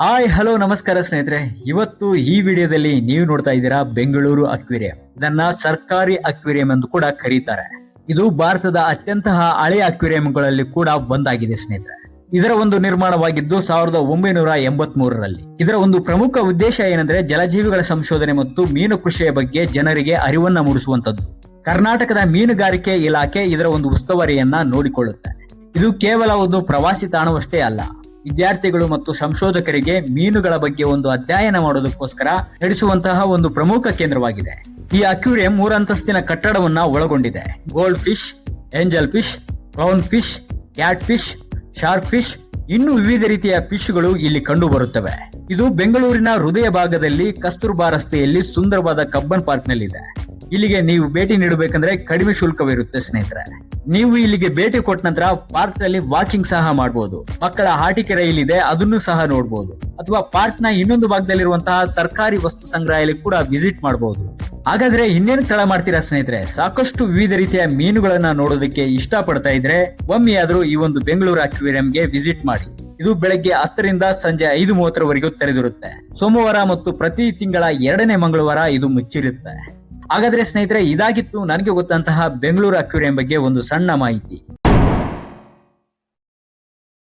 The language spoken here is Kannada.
ಹಾಯ್ ಹಲೋ ನಮಸ್ಕಾರ ಸ್ನೇಹಿತರೆ. ಇವತ್ತು ಈ ವಿಡಿಯೋದಲ್ಲಿ ನೀವು ನೋಡ್ತಾ ಇದ್ದೀರಾ ಬೆಂಗಳೂರು ಅಕ್ವೇರಿಯಂ. ಇದನ್ನ ಸರ್ಕಾರಿ ಅಕ್ವೇರಿಯಂ ಎಂದು ಕೂಡ ಕರೀತಾರೆ. ಇದು ಭಾರತದ ಅತ್ಯಂತ ಹಳೆಯ ಅಕ್ವೇರಿಯಂಗಳಲ್ಲಿ ಕೂಡ ಒಂದಾಗಿದೆ ಸ್ನೇಹಿತರೆ. ಇದರ ಒಂದು ನಿರ್ಮಾಣವಾಗಿದ್ದು ಸಾವಿರದ ಒಂಬೈನೂರ ಎಂಬತ್ ಮೂರರಲ್ಲಿ ಇದರ ಒಂದು ಪ್ರಮುಖ ಉದ್ದೇಶ ಏನಂದ್ರೆ ಜಲಜೀವಿಗಳ ಸಂಶೋಧನೆ ಮತ್ತು ಮೀನು ಕೃಷಿಯ ಬಗ್ಗೆ ಜನರಿಗೆ ಅರಿವನ್ನ ಮೂಡಿಸುವಂತದ್ದು ಕರ್ನಾಟಕದ ಮೀನುಗಾರಿಕೆ ಇಲಾಖೆ ಇದರ ಒಂದು ಉಸ್ತುವಾರಿಯನ್ನ ನೋಡಿಕೊಳ್ಳುತ್ತೆ. ಇದು ಕೇವಲ ಒಂದು ಪ್ರವಾಸಿ ತಾಣವಷ್ಟೇ ಅಲ್ಲ. ವಿದ್ಯಾರ್ಥಿಗಳು ಮತ್ತು ಸಂಶೋಧಕರಿಗೆ ಮೀನುಗಳ ಬಗ್ಗೆ ಒಂದು ಅಧ್ಯಯನ ಮಾಡೋದಕ್ಕೋಸ್ಕರ ನಡೆಸುವಂತಹ ಒಂದು ಪ್ರಮುಖ ಕೇಂದ್ರವಾಗಿದೆ. ಈ ಅಕ್ಯೂರಿಯಂ ಮೂರಂತಸ್ತಿನ ಕಟ್ಟಡವನ್ನ ಒಳಗೊಂಡಿದೆ. Goldfish, angel fish, clownfish, catfish, shark fish ಇನ್ನು ವಿವಿಧ ರೀತಿಯ ಫಿಶ್ಗಳು ಇಲ್ಲಿ ಕಂಡು ಬರುತ್ತವೆ ಇದು ಬೆಂಗಳೂರಿನ ಹೃದಯ ಭಾಗದಲ್ಲಿ ಕಸ್ತೂರ್ಬಾ ರಸ್ತೆಯಲ್ಲಿ ಸುಂದರವಾದ ಕಬ್ಬನ್ ಪಾರ್ಕ್ ನಲ್ಲಿದೆ ಇಲ್ಲಿಗೆ ನೀವು ಭೇಟಿ ನೀಡಬೇಕಂದ್ರೆ ಕಡಿಮೆ ಶುಲ್ಕವಿರುತ್ತೆ ಸ್ನೇಹಿತರೆ. ನೀವು ಇಲ್ಲಿಗೆ ಭೇಟಿ ಕೊಟ್ಟ ನಂತರ ಪಾರ್ಕ್ನಲ್ಲಿ ವಾಕಿಂಗ್ ಸಹ ಮಾಡಬಹುದು ಮಕ್ಕಳ ಆಟಿಕೆ ರೈಲ್ ಇದೆ ಅದನ್ನು ಸಹ ನೋಡಬಹುದು ಅಥವಾ ಪಾರ್ಕ್ನ ಇನ್ನೊಂದು ಭಾಗದಲ್ಲಿರುವಂತಹ ಸರ್ಕಾರಿ ವಸ್ತು ಸಂಗ್ರಹಾಲಯ ಕೂಡ ವಿಸಿಟ್ ಮಾಡಬಹುದು ಹಾಗಾದ್ರೆ ಇನ್ನೇನು ತಳ ಮಾಡ್ತೀರಾ ಸ್ನೇಹಿತರೆ? ಸಾಕಷ್ಟು ವಿವಿಧ ರೀತಿಯ ಮೀನುಗಳನ್ನ ನೋಡೋದಕ್ಕೆ ಇಷ್ಟ ಪಡ್ತಾ ಇದ್ರೆ ಒಮ್ಮೆ ಆದ್ರೂ ಈ ಒಂದು ಬೆಂಗಳೂರು ಅಕ್ವೇರಿಯಂಗೆ ವಿಸಿಟ್ ಮಾಡಿ. ಇದು ಬೆಳಗ್ಗೆ ಹತ್ತರಿಂದ ಸಂಜೆ ಐದು ಮೂವತ್ತರವರೆಗೂ ತೆರೆದಿರುತ್ತೆ. ಸೋಮವಾರ ಮತ್ತು ಪ್ರತಿ ತಿಂಗಳ ಎರಡನೇ ಮಂಗಳವಾರ ಇದು ಮುಚ್ಚಿರುತ್ತೆ. ಹಾಗಾದ್ರೆ ಸ್ನೇಹಿತರೆ ಇದಾಗಿತ್ತು ನನಗೆ ಗೊತ್ತಂತಹ ಬೆಂಗಳೂರು ಅಕ್ವೇರಿಯಂ ಬಗ್ಗೆ ಒಂದು ಸಣ್ಣ ಮಾಹಿತಿ.